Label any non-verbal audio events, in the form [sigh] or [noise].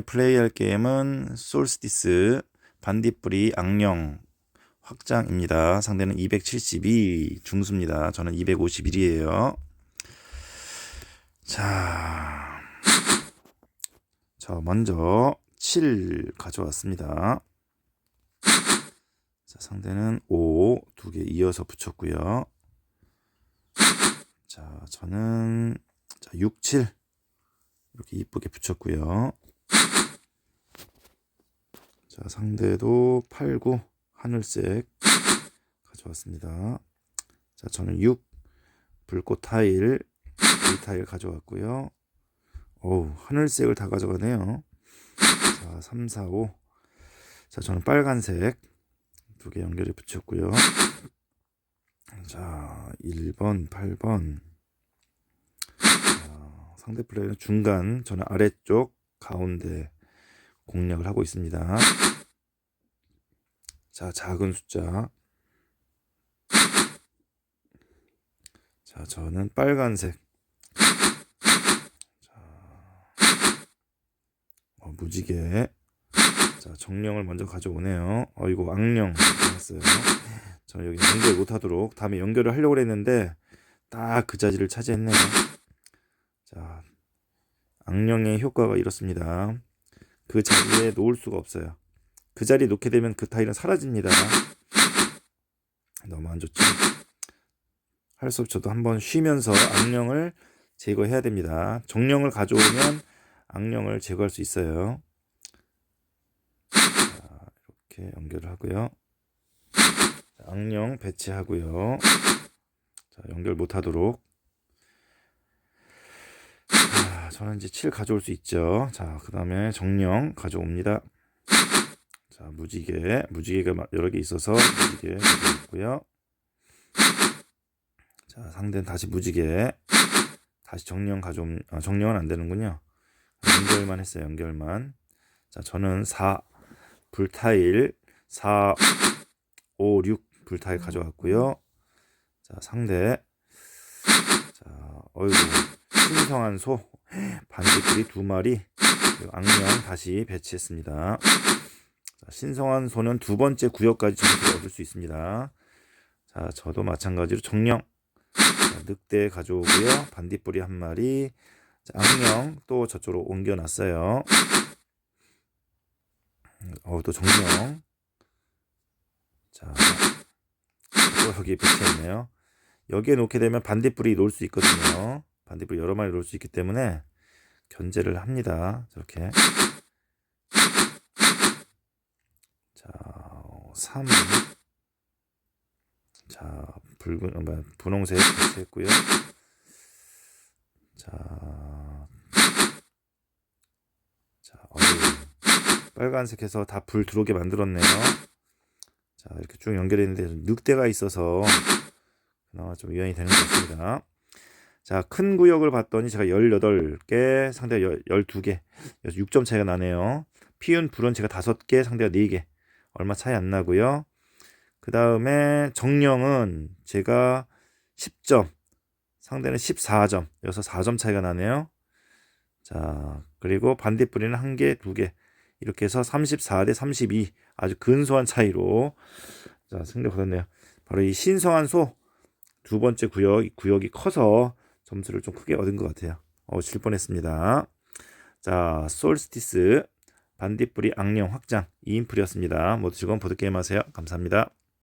플레이할 게임은 솔스티스 반딧불이 악령 확장입니다. 상대는 272 중수입니다. 저는 251이에요. 자, 자 먼저 7 가져왔습니다. 자, 상대는 5 두 개 이어서 붙였고요. 자, 저는 자, 6, 7 이렇게 이쁘게 붙였고요. [laughs] 자, 상대도 8, 9 하늘색 가져왔습니다. 자, 저는 6 불꽃 타일 이 타일 가져왔고요. 어우, 하늘색을 다 가져가네요. 자, 3, 4, 5. 자, 저는 빨간색 두 개 연결해 붙였고요. 자, 1번, 8번. 자, 상대 플레이는 중간, 저는 아래쪽, 가운데 공략을 하고 있습니다. [laughs] 자, 작은 숫자. 자, 저는 빨간색. 자, 어, 무지개. 자, 정령을 먼저 가져오네요. 어, 이거 악령. 저 여기 연결 못하도록 다음에 연결을 하려고 했는데 딱 그 자리를 차지했네요. 자, 악령의 효과가 이렇습니다. 그 자리에 [laughs] 놓을 수가 없어요. 그 자리에 놓게 되면 그 타일은 사라집니다. 너무 안 좋죠. 할 수 없어도 한번 쉬면서 악령을 제거해야 됩니다. 정령을 가져오면 악령을 제거할 수 있어요. 자, 이렇게 연결을 하고요. 자, 악령 배치하고요. 자, 연결 못하도록. 자, 저는 이제 7 가져올 수 있죠. 자, 그 다음에 정령 가져옵니다. 자, 무지개. 무지개가 마- 여러 개 있어서 무지개 가져왔고요. 자, 상대는 다시 무지개. 다시 정령 가져옴, 아, 정령은 안 되는군요. 연결만 했어요, 연결만. 자, 저는 4 불타일 4, 5, 6 불타일 가져왔고요. 자, 상대. 자, 어이구. 신성한 소. 반딧불이 두 마리. 악령 다시 배치했습니다. 자, 신성한 소는 두 번째 구역까지 점수를 얻을 수 있습니다. 자, 저도 마찬가지로 정령. 자, 늑대 가져오고요. 반딧불이 한 마리. 자, 악령 또 저쪽으로 옮겨놨어요. 어, 또 정령. 자, 또 여기 배치했네요. 여기에 놓게 되면 반딧불이 놓을 수 있거든요. 반딧불 여러 마리 놓을 수 있기 때문에 견제를 합니다. 저렇게. 자, 3. 자, 붉은, 어, 분홍색 배치했고요. 자, 자, 어이, 빨간색 해서 다 불 들어오게 만들었네요. 자, 이렇게 쭉 연결했는데 늑대가 있어서 그나마 좀 위안이 되는 것 같습니다. 자, 큰 구역을 봤더니 제가 18개, 상대가 12개. 그래서 6점 차이가 나네요. 피운 불은 제가 5개, 상대가 4개. 얼마 차이 안 나고요. 그 다음에 정령은 제가 10점, 상대는 14점. 여기서 4점 차이가 나네요. 자, 그리고 반딧불이는 1개, 2개. 이렇게 해서 34 대 32 아주 근소한 차이로 자, 승리 거뒀네요. 바로 이 신성한 소 두 번째 구역 구역이 커서 점수를 좀 크게 얻은 것 같아요. 어, 질 뻔했습니다. 자, 솔스티스 반딧불이 악령 확장 2인풀이었습니다. 모두 즐거운 보드게임 하세요. 감사합니다.